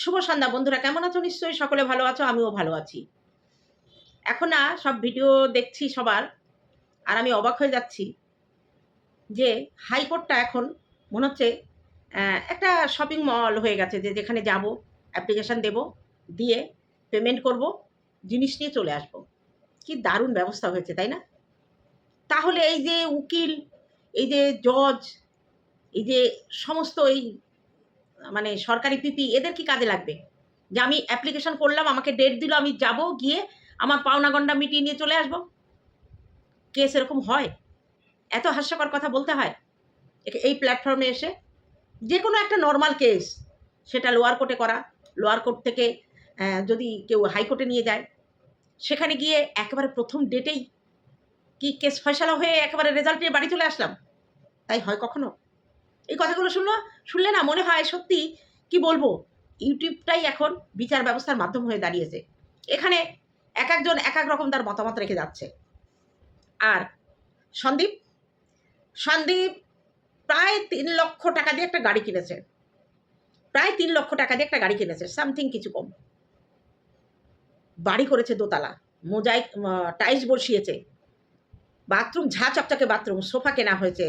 শুভ সন্ধ্যা। বন্ধুরা, কেমন আছো? নিশ্চয়ই সকলে ভালো আছো, আমিও ভালো আছি। এখন না, সব ভিডিও দেখছি সবার, আর আমি অবাক হয়ে যাচ্ছি যে হাইকোর্টটা এখন মনে হচ্ছে একটা শপিং মল হয়ে গেছে, যে যেখানে যাব অ্যাপ্লিকেশান দেব, দিয়ে পেমেন্ট করব, জিনিস নিয়ে চলে আসব। কি দারুণ ব্যবস্থা হয়েছে, তাই না? তাহলে এই যে উকিল, এই যে জজ এই যে সমস্ত এই মানে সরকারি পিপি এদের কি কাজে লাগবে? যে আমি অ্যাপ্লিকেশন করলাম, আমাকে ডেট দিল, আমি যাব গিয়ে আমার পাওনা গন্ডা মিটিয়ে নিয়ে চলে আসব? কেস এরকম হয়? এত হাস্যকর কথা বলতে হয়? এই প্ল্যাটফর্মে এসে যে কোনো একটা নর্মাল কেস সেটা লোয়ার কোর্টে করা লোয়ার কোর্ট থেকে যদি কেউ হাইকোর্টে নিয়ে যায়, সেখানে গিয়ে একেবারে প্রথম ডেটেই কি কেস ফয়সালা হয়ে একেবারে রেজাল্ট নিয়ে বাড়ি চলে আসলাম? তাই হয় কখনো? এই কথাগুলো শুনলো, শুনলে না মনে হয় সত্যি কি বলব, ইউটিউবটাই এখন বিচার ব্যবস্থার মাধ্যম হয়ে দাঁড়িয়েছে। এখানে এক একজন এক এক রকম তার মতামত রেখে যাচ্ছে। আর সন্দীপ সন্দীপ প্রায় তিন লক্ষ টাকা দিয়ে একটা গাড়ি কিনেছে। প্রায় তিন লক্ষ টাকা দিয়ে একটা গাড়ি কিনেছে সামথিং কিছু কম। বাড়ি করেছে দোতলা, মোজাইক টাইলস বসিয়েছে, বাথরুম, ঝা চকচকে বাথরুম, সোফা কেনা হয়েছে,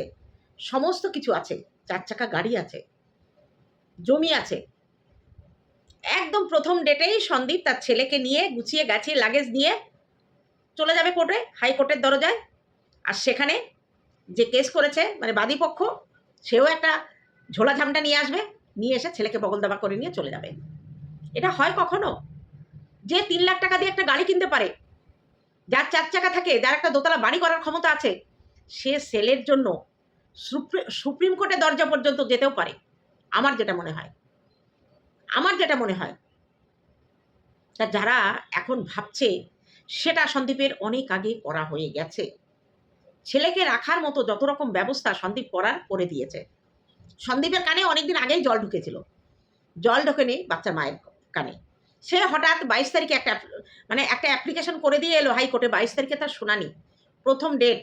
সমস্ত কিছু আছে। চার চাকা গাড়ি আছে, জমি আছে। একদম প্রথম ডেটেই সন্দীপ তার ছেলেকে নিয়ে গুছিয়ে গেছে লাগেজ নিয়ে চলে যাবে কোর্টে হাইকোর্টের দরজায়। আর সেখানে যে কেস করেছে মানে বাদীপক্ষ, সেও একটা ঝোলা ঝামটা নিয়ে আসবে, নিয়ে এসে ছেলেকে বগল দাবা করে নিয়ে চলে যাবে। এটা হয় কখনো? যে তিন লাখ টাকা দিয়ে একটা গাড়ি কিনতে পারে, যার চার চাকা থাকে, যার একটা দোতলা বাড়ি করার ক্ষমতা আছে, সে সেলের জন্য সুপ্রিম কোর্টের দরজা পর্যন্ত যেতেও পারে। আমার যেটা মনে হয়। আমার যেটা মনে হয়, তা যারা এখন ভাবছে, সেটা সন্দীপের অনেক আগে করা হয়ে গেছে। ছেলেকে রাখার মতো যত রকম ব্যবস্থা সন্দীপ করার করে দিয়েছে। সন্দীপের কানে অনেকদিন আগেই জল ঢুকেছিল। জল ঢোকেনি বাচ্চার মায়ের কানে। সে হঠাৎ বাইশ তারিখে একটা মানে একটা অ্যাপ্লিকেশন করে দিয়ে এলো হাইকোর্টে। বাইশ তারিখে তার শুনানি। প্রথম ডেট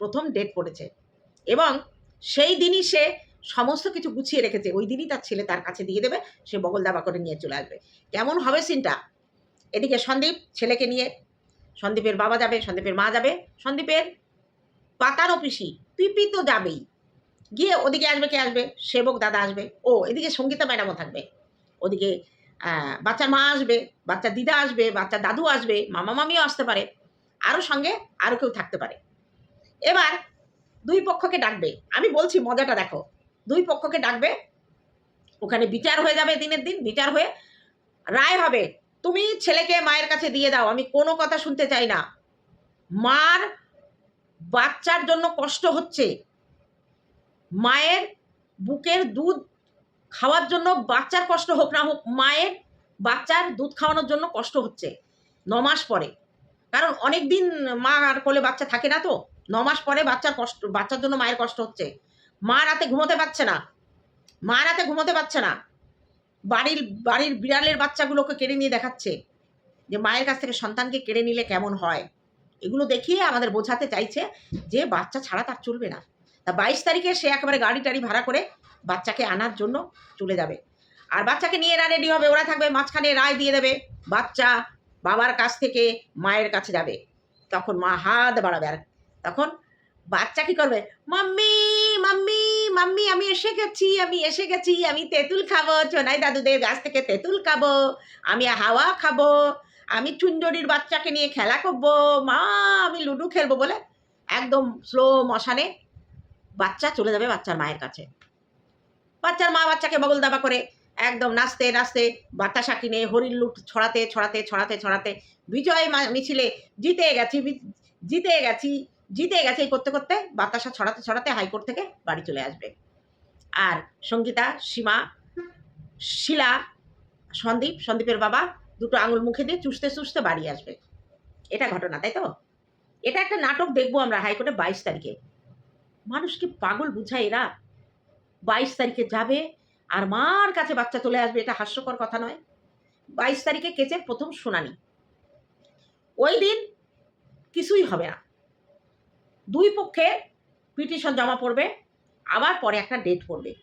প্রথম ডেট পড়েছে এবং সেই দিনই সে সমস্ত কিছু গুছিয়ে রেখেছে। ওই দিনই তার ছেলে তার কাছে দিয়ে দেবে, সে বগল দাবা করে নিয়ে চলে আসবে। কেমন হবে সিনটা? এদিকে সন্দীপ ছেলেকে নিয়ে, সন্দীপের বাবা যাবে, সন্দীপের মা যাবে। সন্দীপের পাতারও পিসি পিপি তো যাবেই। গিয়ে ওদিকে আসবে, কে আসবে? সেবক দাদা আসবে। ও, এদিকে সঙ্গীতা ম্যাডামও থাকবে। ওদিকে বাচ্চার মা আসবে বাচ্চার দিদা আসবে বাচ্চার দাদু আসবে, মামা, মামিও আসতে পারে। আরও সঙ্গে আরও কেউ থাকতে পারে। এবার দুই পক্ষকে ডাকবে। আমি বলছি, মজাটা দেখো। দুই পক্ষকে ডাকবে, ওখানে বিচার হয়ে যাবে দিনের দিন, বিচার হয়ে রায় হবে। তুমি ছেলেকে মায়ের কাছে দিয়ে দাও, আমি কোনো কথা শুনতে চাই না। মার বাচ্চার জন্য কষ্ট হচ্ছে। মায়ের বুকের দুধ খাওয়ার জন্য বাচ্চার কষ্ট হোক না হোক, মায়ের বাচ্চার দুধ খাওয়ানোর জন্য কষ্ট হচ্ছে, ন মাস পরে। কারণ অনেক দিন মা আর কোলে বাচ্চা থাকে না তো। ন মাস পরে বাচ্চার কষ্ট, বাচ্চার জন্য মায়ের কষ্ট হচ্ছে। মা রাতে ঘুমোতে পারছে না। মা রাতে ঘুমোতে পারছে না। বাড়ির বাড়ির বিড়ালের বাচ্চাগুলোকে কেড়ে নিয়ে দেখাচ্ছে যে মায়ের কাছ থেকে সন্তানকে কেড়ে নিলে কেমন হয়। এগুলো দেখিয়ে আমাদের বোঝাতে চাইছে যে বাচ্চা ছাড়া তার চলবে না। তা বাইশ তারিখে সে একেবারে গাড়ি টাড়ি ভাড়া করে বাচ্চাকে আনার জন্য চলে যাবে। আর বাচ্চাকে নিয়ে এরা রেডি হবে, ওরা থাকবে মাঝখানে রায় দিয়ে দেবে। বাচ্চা বাবার কাছ থেকে মায়ের কাছে যাবে। তখন মা হাত বাড়াবে আর তখন বাচ্চা কি করবে? মাম্মি মাম্মি মাম্মি, আমি এসে গেছি, আমি এসে গেছি, আমি তেঁতুল খাব চোনাই দাদুদের গাছ থেকে তেঁতুল খাব, আমি হাওয়া খাব, আমি চুঞ্জরির বাচ্চাকে নিয়ে খেলা করব, মা, আমি লুডু খেলব বলে একদম স্লো মশানে বাচ্চা চলে যাবে বাচ্চার মায়ের কাছে। বাচ্চার মা বাচ্চাকে বগল দাবা করে একদম নাচতে নাচতে বাতাসা কিনে হরিণ লুট ছড়াতে ছড়াতে ছড়াতে ছড়াতে বিজয় মিছিলে জিতে গেছি জিতে গেছি। জিতে গেছে এই করতে করতে, বাতাসা ছড়াতে ছড়াতে হাইকোর্ট থেকে বাড়ি চলে আসবে। আর সঙ্গীতা, সীমা, শিলা, সন্দীপ, সন্দীপের বাবা দুটো আঙুল মুখে দিয়ে চুষতে চুষতে বাড়ি আসবে। এটা ঘটনা, তাই তো? এটা একটা নাটক দেখব আমরা হাইকোর্টে বাইশ তারিখে। মানুষকে পাগল বুঝায় এরা? বাইশ তারিখে যাবে আর মার কাছে বাচ্চা চলে আসবে, এটা হাস্যকর কথা নয়। বাইশ তারিখে কেচের প্রথম শুনানি। ওই দিন কিছুই হবে না। দুই পক্ষে পিটিশন জমা পড়বে, আবার পরে একটা ডেট পড়বে।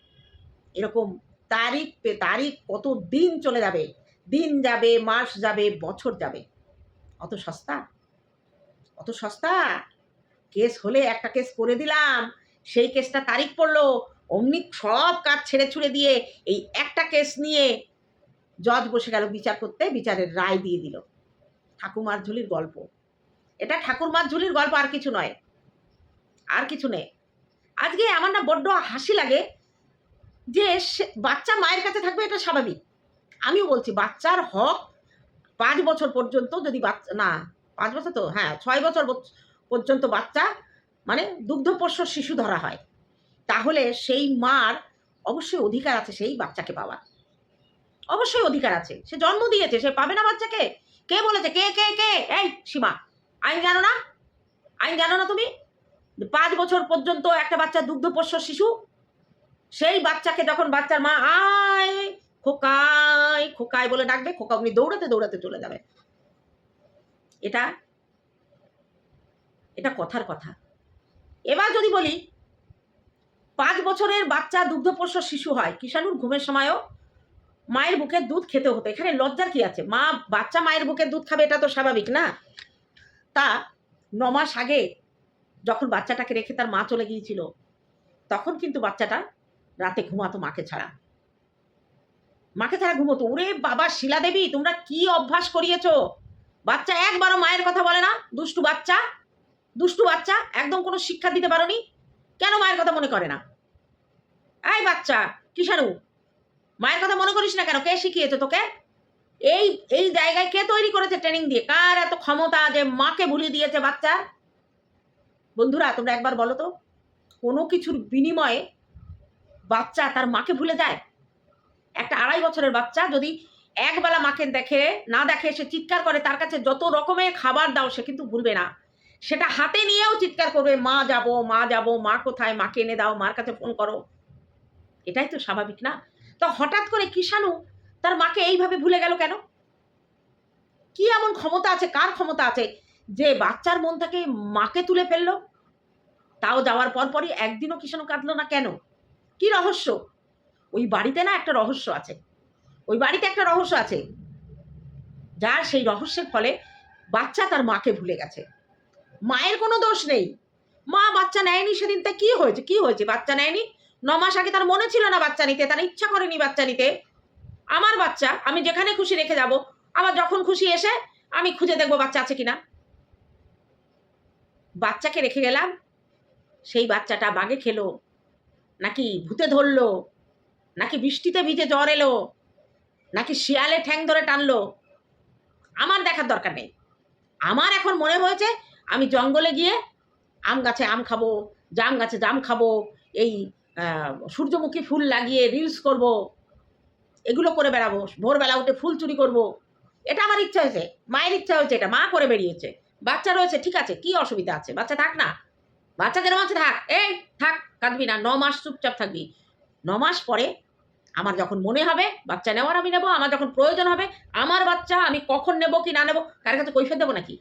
এরকম তারিখ পে তারিখ কত দিন চলে যাবে, দিন যাবে, মাস যাবে, বছর যাবে। অত সস্তা? অত সস্তা? কেস হলে একটা কেস করে দিলাম, সেই কেসটা তারিখ পড়ল, অমনি সব কাজ ছেড়ে ছুড়ে দিয়ে এই একটা কেস নিয়ে জজ বসে গেল বিচার করতে, বিচারের রায় দিয়ে দিল। ঠাকুমার ঝুলির গল্প। এটা ঠাকুরমার ঝুলির গল্প আর কিছু নয়। আর কিছু নেই। আজকে আমার না, বড্ড হাসি লাগে যে বাচ্চা মায়ের কাছে থাকবে এটা স্বাভাবিক। আমিও বলছি, বাচ্চার হক পাঁচ বছর পর্যন্ত যদি বাচ্চা না, পাঁচ বছর তো হ্যাঁ ছয় বছর পর্যন্ত বাচ্চা মানে দুগ্ধপোষ্য শিশু ধরা হয়, তাহলে সেই মার অবশ্যই অধিকার আছে সেই বাচ্চাকে পাওয়ার। অবশ্যই অধিকার আছে। সে জন্ম দিয়েছে, সে পাবে না বাচ্চাকে? কে বলেছে? কে কে কে? এই, সীমা। আইন জানো না? আইন জানো না তুমি? পাঁচ বছর পর্যন্ত একটা বাচ্চা দুগ্ধপোষ্য শিশু, সেই বাচ্চাকে যখন বাচ্চার মা আয় খোকাই খোকাই বলে ডাকবে, খোকা উনি দৌড়াতে দৌড়াতে চলে যাবে। এটা এটা কথার কথা। এবার যদি বলি, পাঁচ বছরের বাচ্চা দুগ্ধপোষ্য শিশু হয়, কিষাণুর ঘুমের সময়ও মায়ের বুকের দুধ খেতে হতো। এখানে লজ্জার কি আছে? মা, বাচ্চা মায়ের বুকের দুধ খাবে, এটা তো স্বাভাবিক না? তা, ন মাস আগে যখন বাচ্চাটাকে রেখে তার মা চলে গিয়েছিল, তখন কিন্তু বাচ্চাটা রাতে ঘুমাতো মাকে ছাড়া। মাকে ছাড়া ঘুমোতো। ওরে বাবা, শিলা দেবী, তোমরা কি অভ্যাস করিয়েছো? বাচ্চা একবারও মায়ের কথা বলে না। দুষ্টু বাচ্চা দুষ্টু বাচ্চা, একদম কোনো শিক্ষা দিতে পারোনি। কেন মায়ের কথা মনে করে না? এই বাচ্চা, কিষাণু, মায়ের কথা মনে করিস না কেন? কে শিখিয়েছে তোকে? এই এই জায়গায় কে তৈরি করেছে ট্রেনিং দিয়ে? কার এত ক্ষমতা যে মাকে ভুলিয়ে দিয়েছে বাচ্চা বন্ধুরা, তোমরা একবার বলো তো, কোনো কিছুর বিনিময়ে বাচ্চা তার মাকে ভুলে যায়? একটা আড়াই বছরের বাচ্চা যদি একবেলা মাকে দেখে, না দেখে, সে চিৎকার করে, তার কাছে যত রকমের খাবার দাও, সে কিন্তু ভুলবে না। সেটা হাতে নিয়েও চিৎকার করবে, মা যাব মা যাব, মা কোথায়, মাকে এনে দাও, মার কাছে ফোন করো। এটাই তো স্বাভাবিক না? তো হঠাৎ করে কিষাণু তার মাকে এইভাবে ভুলে গেল কেন? কি এমন ক্ষমতা আছে? কার ক্ষমতা আছে? যে বাচ্চার মন থেকে মাকে তুলে ফেলল, তাও যাওয়ার পর পরই একদিনও কিষাণু কাঁদলো না কেন? কি রহস্য? ওই বাড়িতে না একটা রহস্য আছে। ওই বাড়িতে একটা রহস্য আছে। যার সেই রহস্যের ফলে বাচ্চা তার মাকে ভুলে গেছে। মায়ের কোনো দোষ নেই। মা বাচ্চা নেয়নি সেদিন, তা কি হয়েছে? কি হয়েছে? বাচ্চা নেয়নি? ন মাস আগে তার মনে ছিল না বাচ্চা নিতে, তার ইচ্ছা করেনি বাচ্চা নিতে। আমার বাচ্চা, আমি যেখানে খুশি রেখে যাব আবার যখন খুশি এসে আমি খুঁজে দেখব বাচ্চা আছে কিনা। বাচ্চাকে রেখে গেলাম। সেই বাচ্চাটা বাগে খেলো, নাকি ভূতে ধরলো, নাকি বৃষ্টিতে ভিজে জ্বর এলো, নাকি শিয়ালে ঠ্যাং ধরে টানলো, আমার দেখার দরকার নেই। আমার এখন মনে হয়েছে আমি জঙ্গলে গিয়ে আম গাছে আম খাব, জাম গাছে জাম খাব, এই সূর্যমুখী ফুল লাগিয়ে রিলস করব, এগুলো করে বেড়াবো, ভোরবেলা উঠে ফুল চুরি করব। এটা আমার ইচ্ছা হয়েছে, মায়ের ইচ্ছা হয়েছে এটা, মা করে বেরিয়েছে বাচ্চা রয়েছে ঠিক আছে কি অসুবিধা আছে? বাচ্চা থাক না। বাচ্চা যেরকম আছে থাক এই থাক কাঁদবি না ন মাস চুপচাপ থাকবি। ন মাস পরে আমার যখন মনে হবে বাচ্চা নেওয়ার আমি নেব আমার যখন প্রয়োজন হবে আমার বাচ্চা আমি কখন নেব কি না নেব কার কাছে কৈফিয়ত দেবো নাকি?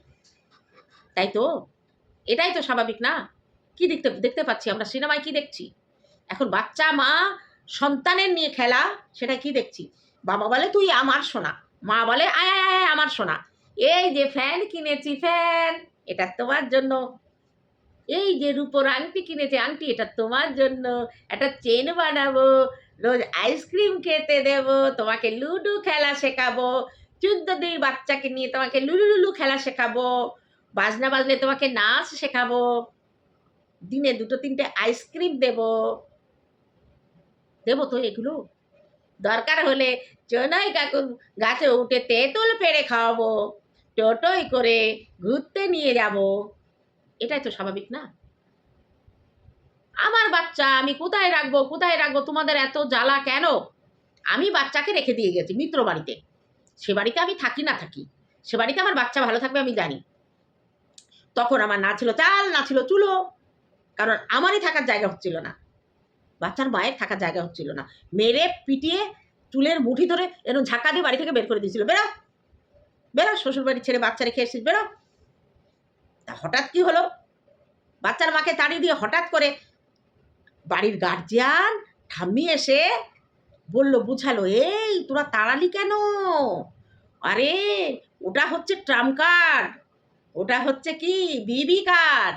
তাই তো? এটাই তো স্বাভাবিক না? কি দেখতে দেখতে পাচ্ছি আমরা? সিনেমায় কি দেখছি? এখন বাচ্চা মা সন্তানের নিয়ে খেলা সেটা কি দেখছি? বাবা বলে তুই আমার সোনা। মা বলে আয় আয় আয়, আমার সোনা। এই যে ফ্যান কিনেছি, ফ্যান, এটা তোমার জন্য। এই যে রূপোর আংটি কিনেছি, আংটি, এটা তোমার জন্য। একটা চেন বানাবো, রোজ আইসক্রিম খেতে দেব, তোমাকে লুডু খেলা শেখাবো। চোদ্দ দুই বাচ্চাকে নিয়ে তোমাকে লুলু লুলু খেলা শেখাবো। বাজনা বাজলে তোমাকে নাচ শেখাবো। দিনে দুটো তিনটে আইসক্রিম দেব। দেবো তো এগুলো? দরকার হলে চনই কাকু গাছে উঠে তেঁতুল পেড়ে খাওয়াবো। টোটোই করে ঘুরতে নিয়ে যাব। এটাই তো স্বাভাবিক না? আমার বাচ্চা আমি কোথায় রাখব কোথায় রাখব, তোমাদের এত জ্বালা কেন? আমি বাচ্চাকে রেখে দিয়ে গেছি মিত্র বাড়িতে। সে বাড়িতে আমি থাকি না থাকি। সে বাড়িতে আমার বাচ্চা ভালো থাকবে আমি জানি। তখন আমার না ছিল চাল, না ছিল চুলো। কারণ আমারই থাকার জায়গা হচ্ছিল না। বাচ্চার মায়ের থাকার জায়গা হচ্ছিল না। মেরে পিটিয়ে চুলের মুঠি ধরে এরকম ঝাঁকা দিয়ে বাড়ি থেকে বের করে দিয়েছিল। বেরো! বেরো শ্বশুর বাড়ি ছেড়ে বাচ্চা রেখে এসেছিস, বেরো। তা হঠাৎ কি হলো? বাচ্চার মাকে তাড়িয়ে দিয়ে হঠাৎ করে বাড়ির গার্জিয়ান ঠাম্মি এসে বলল, বুঝালো, এই, তোরা তাড়ালি কেন? আরে, ওটা হচ্ছে ট্রাম কার্ড, ওটা হচ্ছে কি, বিবি কার্ড,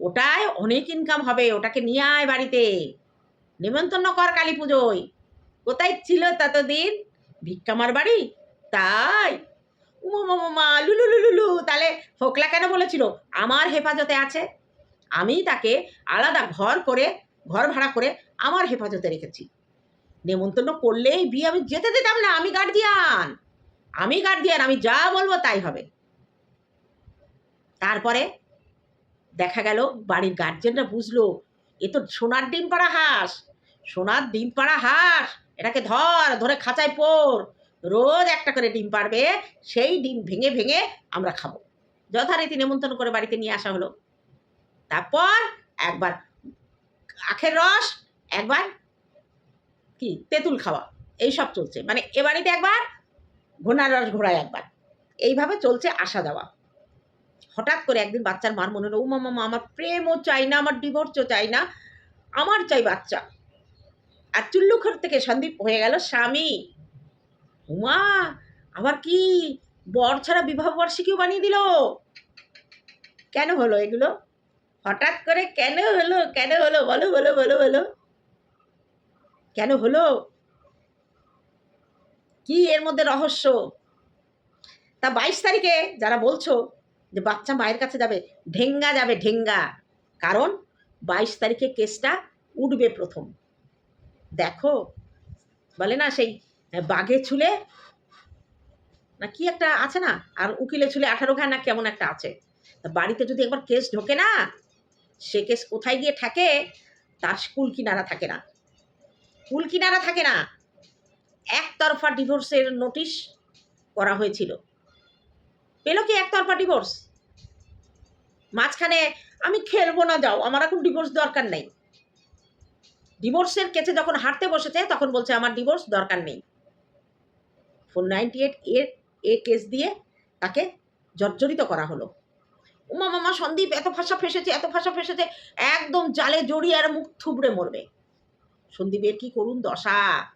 ওটায় অনেক ইনকাম হবে, ওটাকে নিয়ে আয় বাড়িতে। নেমন্তন্ন কর কালী পুজোয় কোথায় ছিল ততদিন? ভিক্ষামার বাড়ি? তাই উমা মামা লুলু লুলু তাহলে ফোকলা কেন বলেছিল? আমার হেফাজতে আছে। আমি তাকে আলাদা ঘর করে, ঘর ভাড়া করে আমার হেফাজতে রেখেছি। নেমন্তন্ন করলেই বিয়ে আমি যেতে দিতাম না, আমি গার্ডিয়ান আমি গার্ডিয়ান আমি যা বলব তাই হবে। তারপরে দেখা গেল, বাড়ির গার্জেনরা বুঝলো, এ তো সোনার ডিম পাড়া হাঁস। সোনার ডিম পাড়া হাঁস, এটাকে ধর, ধরে খাঁচায় পোর রোজ একটা করে ডিম পারবে, সেই ডিম ভেঙে ভেঙে আমরা খাব। যথারীতি নেমন্তন্ন করে বাড়িতে নিয়ে আসা হলো। তারপর একবার আখের রস, একবার কি? তেঁতুল খাওয়া এই সব চলছে। মানে এ বাড়িতে একবার ঘোড়ার রস ঘোড়ায় একবার। এইভাবে চলছে আসা যাওয়া। হঠাৎ করে একদিন বাচ্চার মার মনে হলো, ও মামা আমার প্রেমও চাই না, আমার ডিভোর্সও চাই না, আমার চাই বাচ্চা। আর চুল্লুখর থেকে সন্দীপ হয়ে গেল স্বামী। উমা, আবার কি? বর ছাড়া বিবাহ বার্ষিকীও বানিয়ে দিল? কেন হলো এগুলো? হঠাৎ করে কেন হলো? কেন হলো? বলো বলো বলো বলো। কেন হলো? কি এর মধ্যে রহস্য? তা বাইশ তারিখে যারা বলছো যে বাচ্চা মায়ের কাছে যাবে, ঢেঙ্গা যাবে, ঢেঙ্গা। কারণ বাইশ তারিখে কেসটা উঠবে প্রথম। দেখো, বলে না সেই বাঘে ছুলে না, কি একটা আছে না? আর উকিলে ছুলে আঠারো ঘা না কেমন একটা আছে? বাড়িতে যদি একবার কেস ঢোকে না, সে কেস কোথায় গিয়ে থাকে তার কুল কিনারা থাকে না। কুল কিনারা থাকে না। একতরফা ডিভোর্সের নোটিশ করা হয়েছিল। পেল কি একতরফা ডিভোর্স? মাঝখানে, আমি খেলব না, যাও। আমার এখন ডিভোর্স দরকার নেই। ডিভোর্সের কেসে যখন হাঁটতে বসেছে, তখন বলছে, আমার ডিভোর্স দরকার নেই। ফোর নাইনটি এইট এর এ কেস দিয়ে তাকে জর্জরিত করা হলো। উমা মামা, সন্দীপ, এত ভাষা ফেসেছে, এত ভাষা ফেসেছে, একদম জালে জড়িয়ে আর মুখ থুবড়ে মরবে। সন্দীপের কি করুন দশা।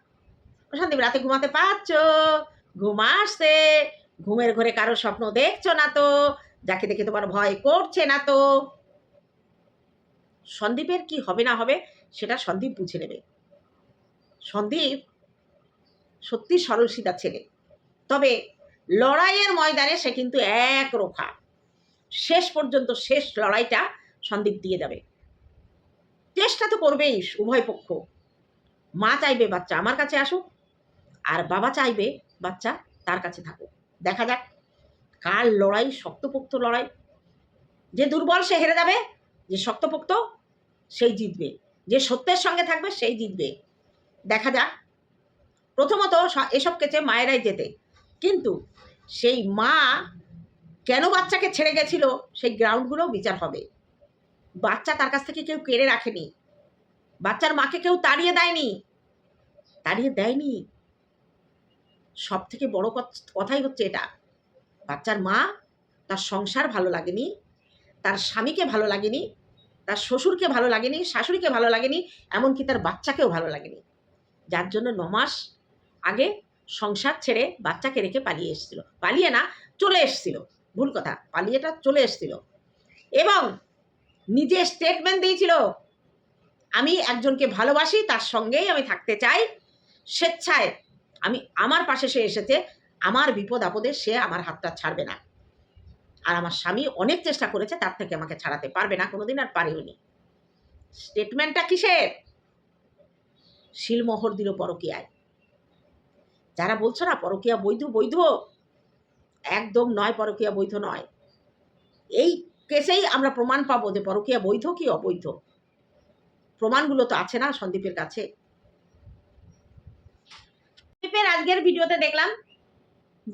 সন্দীপ, রাতে ঘুমাতে পারছ? ঘুম আসছে। ঘুমের ঘরে কারও স্বপ্ন দেখছ না তো? যাকে দেখে তোমার ভয় করছে না তো? সন্দীপের কি হবে না হবে, সেটা সন্দীপ বুঝে নেবে। সন্দীপ সত্যি সরল সিধা ছেলে। তবে লড়াইয়ের ময়দানে সে কিন্তু এক রোখা। শেষ পর্যন্ত শেষ লড়াইটা সন্দীপ দিয়ে যাবে। চেষ্টা তো করবেই উভয় পক্ষ। মা চাইবে বাচ্চা আমার কাছে আসুক, আর বাবা চাইবে বাচ্চা তার কাছে থাকুক। দেখা যাক, কার লড়াই শক্তপোক্ত লড়াই। যে দুর্বল সে হেরে যাবে, যে শক্তপোক্ত, সেই জিতবে। যে সত্যের সঙ্গে থাকবে, সেই জিতবে। দেখা যাক প্রথমত এসব কেচে মায়েরাই যেতে। কিন্তু সেই মা কেন বাচ্চাকে ছেড়ে গেছিল, সেই গ্রাউন্ডগুলো বিচার হবে। বাচ্চা তার কাছ থেকে কেউ কেড়ে রাখেনি। বাচ্চার মাকে কেউ তাড়িয়ে দেয়নি। তাড়িয়ে দেয়নি। সব থেকে বড় কথাই হচ্ছে এটা। বাচ্চার মা তার সংসার ভালো লাগেনি, তার স্বামীকে ভালো লাগেনি, তার শ্বশুরকে ভালো লাগেনি, শাশুড়িকে ভালো লাগেনি, এমনকি তার বাচ্চাকেও ভালো লাগেনি। যার জন্য নমাস আগে সংসার ছেড়ে বাচ্চাকে রেখে পালিয়ে এসেছিল। পালিয়ে না, চলে এসেছিল। ভুল কথা, পালিয়েটা চলে এসেছিল। এবং নিজে স্টেটমেন্ট দিয়েছিল, আমি একজনকে ভালোবাসি, তার সঙ্গেই আমি থাকতে চাই। স্বেচ্ছায় আমি আমার পাশে সে এসেছে, আমার বিপদ আপদে সে আমার হাতটা ছাড়বে না। আর আমার স্বামী অনেক চেষ্টা করেছে, তার থেকে আমাকে ছাড়াতে পারবে না, কোনোদিন আর পারেওনি। স্টেটমেন্টটা কিসের? শিলমোহর দিল পরকিয়ায়। যারা বলছো না, পরকিয়া বৈধ বৈধ? একদম নয়, পরকিয়া বৈধ নয়। এই কেসেই আমরা প্রমাণ পাবো যে পরকিয়া বৈধ কি অবৈধ। প্রমাণগুলো তো আছে না সন্দীপের কাছে। সন্দীপের আজকের ভিডিওতে দেখলাম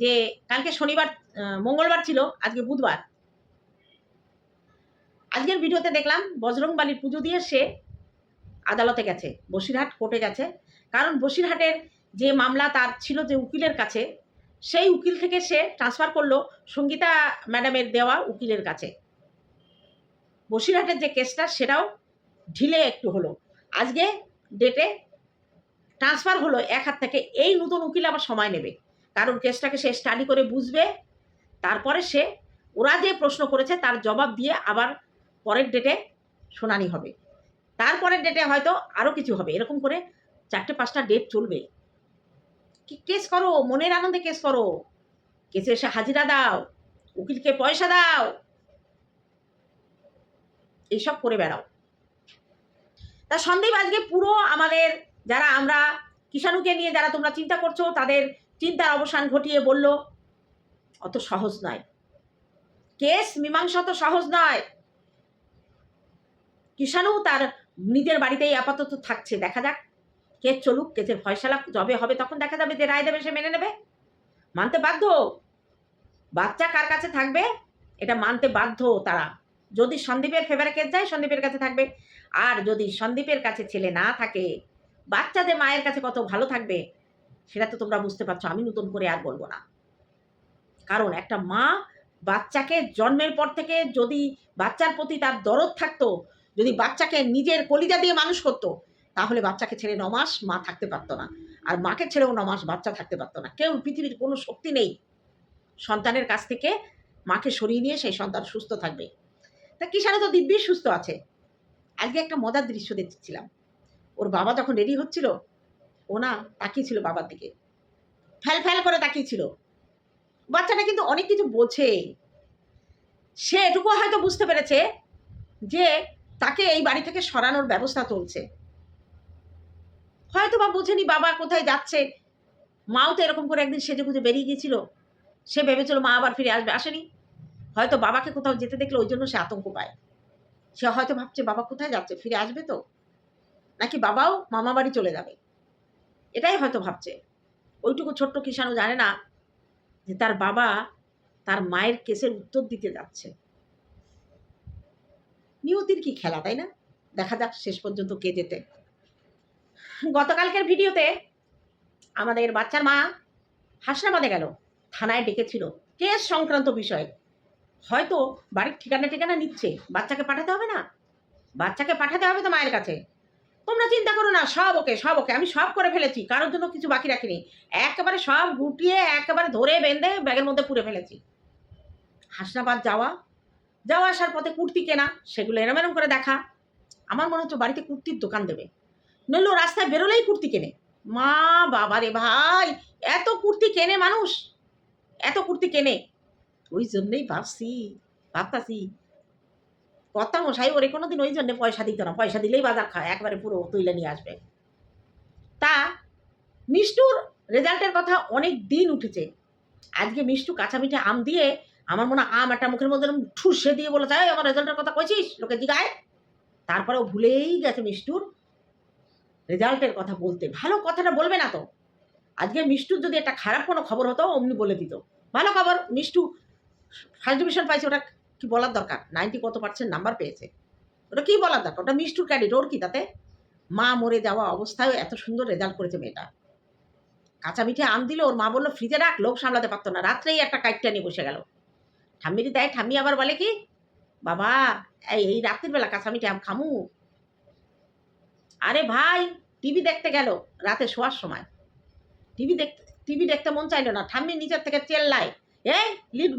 যে কালকে শনিবার মঙ্গলবার ছিল, আজকে বুধবার। আজকের ভিডিওতে দেখলাম বজরংবালির পুজো দিয়ে সে আদালতে গেছে, বসিরহাট কোর্টে গেছে। কারণ বসিরহাটের যে মামলা তার ছিল যে উকিলের কাছে, সেই উকিল থেকে সে ট্রান্সফার করল সঙ্গীতা ম্যাডামের দেওয়া উকিলের কাছে। বসিরহাটের যে কেসটা, সেটাও ঢিলে একটু হলো। আজকে ডেটে ট্রান্সফার হলো এক হাত থেকে। এই নতুন উকিল আবার সময় নেবে। কারণ কেসটাকে সে স্টাডি করে বুঝবে। তারপরে সে, ওরা যে প্রশ্ন করেছে তার জবাব দিয়ে আবার পরের ডেটে শুনানি হবে। তারপরের ডেটে হয়তো আরও কিছু হবে। এরকম করে চারটে পাঁচটা ডেট চলবে। কেস করো? মনের আনন্দে কেস করো। কেসে এসে হাজিরা দাও, উকিলকে পয়সা দাও। এইসব করে বেড়াও। তা সন্দীপ, আজকে পুরো আমাদের যারা আমরা কিষাণুকে নিয়ে যারা তোমরা চিন্তা করছ, তাদের চিন্তার অবসান ঘটিয়ে বলল, অত সহজ নয়। কেস মীমাংসা তো সহজ নয়। কিষাণু তার নিজের বাড়িতেই আপাতত থাকছে। দেখা যাক কেস চলুক কেসের ফয়সালা যবে হবে, তখন দেখা যাবে যে রায় দেবে, সে মেনে নেবে। মানতে বাধ্য? বাচ্চা কার কাছে থাকবে? এটা মানতে বাধ্য তারা। যদি সন্দীপের ফেভারে কেস যায়, সন্দীপের কাছে থাকবে। আর যদি সন্দীপের কাছে ছেলে না থাকে বাচ্চা যে মায়ের কাছে কত ভালো থাকবে, সেটা তো তোমরা বুঝতে পারছ। আমি নতুন করে আর বলব না। কারণ একটা মা বাচ্চাকে জন্মের পর থেকে যদি বাচ্চার প্রতি তার দরদ থাকতো, যদি বাচ্চাকে নিজের কলিজা দিয়ে মানুষ করতো তাহলে বাচ্চাকে ছেড়ে নমাস, মা থাকতে পারতো না। আর মাকে ছেড়েও নমাস, বাচ্চা থাকতে পারতো না। কেউ পৃথিবীর কোনো শক্তি নেই। সন্তানের কাছ থেকে মাকে সরিয়ে নিয়ে সেই সন্তান সুস্থ থাকবে। তা কিষানে তো দিব্যি সুস্থ আছে। আজকে একটা মজার দৃশ্য দেখছিলাম। ওর বাবা যখন রেডি হচ্ছিল, ও না তাকিয়েছিল বাবার দিকে। ফ্যাল ফ্যাল করে তাকিয়েছিল। বাচ্চাটা কিন্তু অনেক কিছু বোঝে। সে এটুকু হয়তো বুঝতে পেরেছে যে তাকে এই বাড়ি থেকে সরানোর ব্যবস্থা চলছে। হয়তো বা বুঝেনি বাবা কোথায় যাচ্ছে। মাও তো এরকম করে একদিন সেজে গুজে বেরিয়ে গিয়েছিল। সে ভেবেছিল, মা আবার ফিরে আসবে। আসেনি। হয়তো বাবাকে কোথাও যেতে দেখলে ওই জন্য সে আতঙ্ক পায়। সে হয়তো ভাবছে, বাবা কোথায় যাচ্ছে? ফিরে আসবে তো? নাকি বাবাও মামা বাড়ি চলে যাবে? এটাই হয়তো ভাবছে। ওইটুকু ছোট্ট কিষাণু জানে না যে তার বাবা তার মায়ের কেসের উত্তর দিতে যাচ্ছে। নিয়তির কি খেলা, তাই না? দেখা যাক শেষ পর্যন্ত কে যেতে গতকালকের ভিডিওতে আমাদের বাচ্চার মা হাসনাবাদে গেল, থানায় ডেকেছিল। কেস সংক্রান্ত বিষয়। হয়তো বাড়ির ঠিকানা ঠিকানা নিচ্ছে, বাচ্চাকে পাঠাতে হবে না? বাচ্চাকে পাঠাতে হবে তো মায়ের কাছে। তোমরা চিন্তা করো না, সব ওকে সব ওকে। আমি সব করে ফেলেছি, কারোর জন্য কিছু বাকি রাখিনি। একেবারে সব গুটিয়ে, একেবারে ধরে বেঁধে ব্যাগের মধ্যে পুরে ফেলেছি। হাসনাবাদ যাওয়া যাওয়া আসার পথে কুর্তি কেনা, সেগুলো এরম এরম করে দেখা। আমার মনে হচ্ছে বাড়িতে কুর্তির দোকান দেবে। নইলো রাস্তায় বেরোলেই কুর্তি কেনে। মা বাবা রে ভাই, এত কুর্তি কেনে মানুষ? এত কুর্তি কেনে? ওই জন্যই ভাবছি, ভাবতাছি। কর্তা মশাই, ওরে কোনোদিন ওই জন্য পয়সা দিত না। পয়সা দিলেই বাজার খায়, একবারে পুরো তুলে নিয়ে আসবে। তা, মিষ্টুর রেজাল্টের কথা অনেক দিন উঠেছে। আজকে মিষ্টু কাঁচা মিঠে আম দিয়ে, আমার মনে আম একটা মুখের মধ্যে ঠুসে দিয়ে বলে চাই আমার রেজাল্টের কথা কইছিস? লোকে জিগায়? তারপরে ও ভুলেই গেছে মিষ্টুর। রেজাল্টের কথা বলতে। ভালো কথাটা বলবে না তো। আজকে মিষ্টুর যদি একটা খারাপ কোনো খবর হতো, অমনি বলে দিত। ভালো খবর, মিষ্টু ফার্স্ট ডিভিশন পাইছে, ওটা কি বলার দরকার? নাইনটি কত পার্সেন্ট নাম্বার পেয়েছে। ওটা কি বলার দরকার? ওটা মিষ্টুর ক্যাডিট ওর কি তাতে? মা মরে যাওয়া অবস্থায় এত সুন্দর রেজাল্ট করেছে মেয়েটা। কাঁচা মিঠে আম দিল, ওর মা বলল, ফ্রিজে রাখ, লোক সামলাতে পারতো না। রাত্রেই একটা কাইটটা নিয়ে বসে গেল। ঠাম্মিরি দেয়, ঠাম্মি আবার বলে কি? বাবা এই রাত্রির বেলা কাঁচা মিঠে আম খামু। আরে ভাই, টিভি দেখতে গেল রাতে শোয়ার সময়। টিভি দেখতে টিভি দেখতে মন চাইলো না ঠাম্মি নিচের থেকে চেল্লায় এই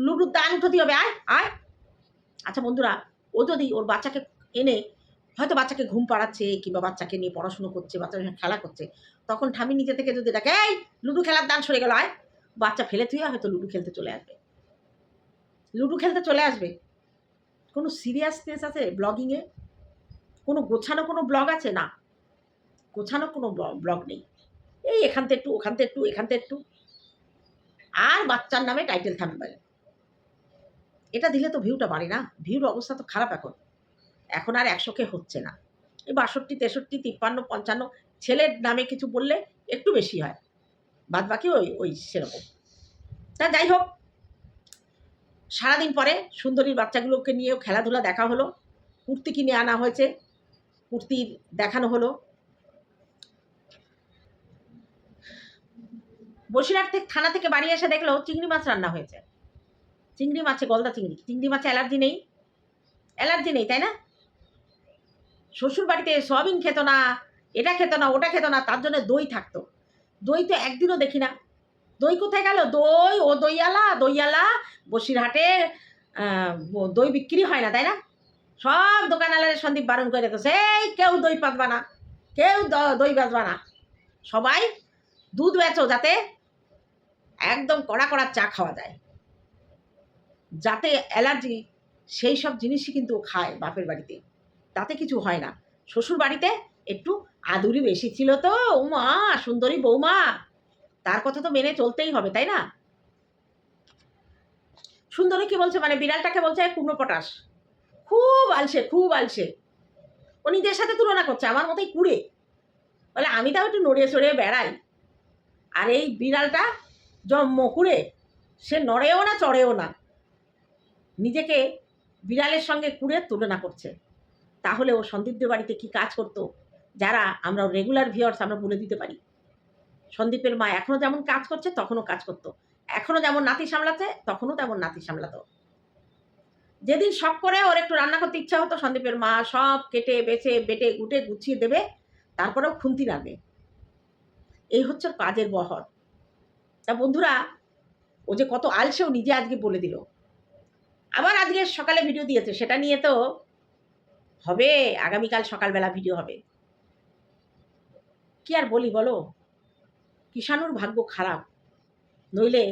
লুডুর দান ক্ষতি হবে, আয় আয়। আচ্ছা বন্ধুরা, ও যদি ওর বাচ্চাকে এনে, হয়তো বাচ্চাকে ঘুম পাড়াচ্ছে কিংবা বাচ্চাকে নিয়ে পড়াশুনো করছে সঙ্গে খেলা করছে, তখন ঠামি নিজে থেকে যদি দেখে, এই, লুডু খেলার দান সরে গেল, আয়। বাচ্চা ফেলে তুই হয়তো লুডু খেলতে চলে আসবে। লুডু খেলতে চলে আসবে। কোনো সিরিয়াসনেস আছে ব্লগিংয়ে কোনো গোছানো কোনো ব্লগ আছে? না। গোছানো কোনো ব্লগ নেই। এই এখান থেকে একটু, ওখান থেকে একটু, এখান থেকে একটু। আর বাচ্চার নামে টাইটেল থাম্বেল এটা দিলে তো ভিউটা বাড়ে না। ভিউর অবস্থা তো খারাপ এখন। এখন আর একশোকে হচ্ছে না। এই বাষট্টি, তেষট্টি, তিপ্পান্ন, পঞ্চান্ন ছেলের নামে কিছু বললে একটু বেশি হয়। বাদ বাকি ওই ওই সেরকম। তা যাই হোক। সারাদিন পরে সুন্দরীর বাচ্চাগুলোকে নিয়েও খেলাধুলা দেখা হলো। কুর্তি কিনে আনা হয়েছে। কুর্তির দেখানো হলো। বসিরহাট থেকে থানা থেকে বাড়ি এসে দেখল চিংড়ি মাছ রান্না হয়েছে। চিংড়ি মাছে, গলদা চিংড়ি। চিংড়ি মাছে অ্যালার্জি নেই। অ্যালার্জি নেই, তাই না? শ্বশুর বাড়িতে সয়াবিন খেত না, এটা খেত না, ওটা খেত না, তার জন্য দই থাকতো। দই তো একদিনও দেখি না। দই কোথায় গেল? দই, ও দইয়ালা দইয়ালা, বসিরহাটে দই বিক্রি হয় না, তাই না? সব দোকানালারে সন্দীপ বারণ করে রেখেছে এই কেউ দই পাতবা না, কেউ দই বেচবা না। সবাই দুধ বেচো যাতে একদম কড়া কড়া চা খাওয়া যায়। যাতে অ্যালার্জি সেই সব জিনিসই কিন্তু খায় বাপের বাড়িতে। তাতে কিছু হয় না। শ্বশুর বাড়িতে একটু আদুরি বেশি ছিল তো। মা সুন্দরী বৌমা। তার কথা তো মেনে চলতেই হবে, তাই না? সুন্দরী কি বলছে মানে বিড়ালটাকে বলছে কুমড়ো পটাশ। খুব আলসে খুব আলসে। ও নিজের সাথে তুলনা করছে, আমার মতোই কুড়ে। বলে, আমি তাও একটু নড়িয়ে চড়িয়ে বেড়াই। আর এই বিড়ালটা জন্ম কুড়ে সে নড়েও না, চড়েও না। নিজেকে বিড়ালের সঙ্গে কুড়ে তুলনা করছে। তাহলে ও সন্দীপদের বাড়িতে কি কাজ করতো? যারা আমরা রেগুলার ভিওর্স আমরা বলে দিতে পারি। সন্দীপের মা এখনও যেমন কাজ করছে, তখনও কাজ করতো। এখনও যেমন নাতি সামলাচ্ছে, তখনও তেমন নাতি সামলাতো। যেদিন শখ করে ওর একটু রান্না করতে ইচ্ছা হতো, সন্দীপের মা সব কেটে, বেছে, বেটে, গুটে, গুছিয়ে দেবে, তারপরেও খুন্তি নাড়বে এই হচ্ছে কাজের বহর। তা বন্ধুরা, ও যে কত আলসেও নিজে আজকে বলে দিল। আবার আজকে সকালে ভিডিও দিয়েছে, সেটা নিয়ে তো হবে, আগামীকাল সকালবেলা ভিডিও হবে। কি আর বলি বলো? কিষাণুর ভাগ্য খারাপ। নইলে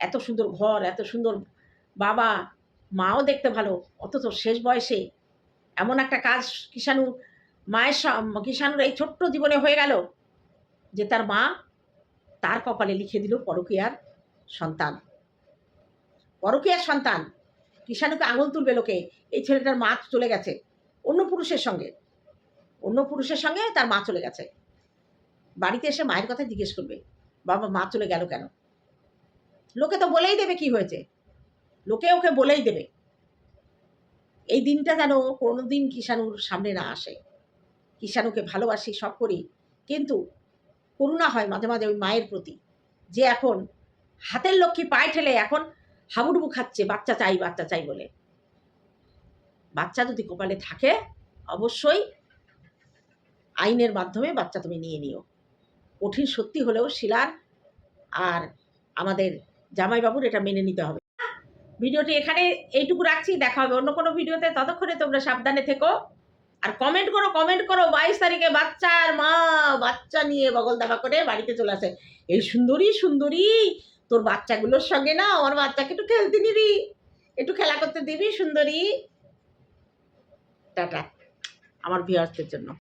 এত সুন্দর ঘর, এত সুন্দর বাবা, মাও দেখতে ভালো, অথচ শেষ বয়সে এমন একটা কাজ কিষাণু মায়ের কিষাণুর এই ছোট্ট জীবনে হয়ে গেল যে তার মা তার কপালে লিখে দিল পরকীয়ার সন্তান। পরকীয়ার সন্তান। কিষাণুকে আঙুল তুলবে লোকে। এই ছেলেটার মা চলে গেছে অন্য পুরুষের সঙ্গে। অন্য পুরুষের সঙ্গে তার মা চলে গেছে। বাড়িতে এসে মায়ের কথা জিজ্ঞেস করবে, বাবা, মা চলে গেল কেন? লোকে তো বলেই দেবে কি হয়েছে। লোকে ওকে বলেই দেবে। এই দিনটা যেন কোনোদিন কিষাণুর সামনে না আসে। কিষাণুকে ভালোবাসি সব করি, কিন্তু করুণা হয় মাঝে মাঝে ওই মায়ের প্রতি, যে এখন হাতের লক্ষ্মী পায়ে ঠেলে এখন হাবুডুবু খাচ্ছে, বাচ্চা চাই বাচ্চা চাই বলে। বাচ্চা যদি কপালে থাকে, অবশ্যই আইনের মাধ্যমে বাচ্চা তুমি নিয়ে নিও। কঠিন সত্যি হলেও শিলার আর আমাদের জামাইবাবুর এটা মেনে নিতে হবে। ভিডিওটি এখানে এইটুকু রাখছি, দেখা হবে অন্য কোনো ভিডিওতে, ততক্ষণে তোমরা সাবধানে থেকো। আর কমেন্ট করো কমেন্ট করো, বাইশ তারিখে বাচ্চা আর মা, বাচ্চা নিয়ে বগল দাবা করে বাড়িতে চলে আসে। এই সুন্দরী সুন্দরী, তোর বাচ্চাগুলোর সঙ্গে না আমার বাচ্চাকে একটু খেলতে নিবি। একটু খেলা করতে দিবি, সুন্দরী। টাটা, আমার ভিউয়ার্সদের জন্য।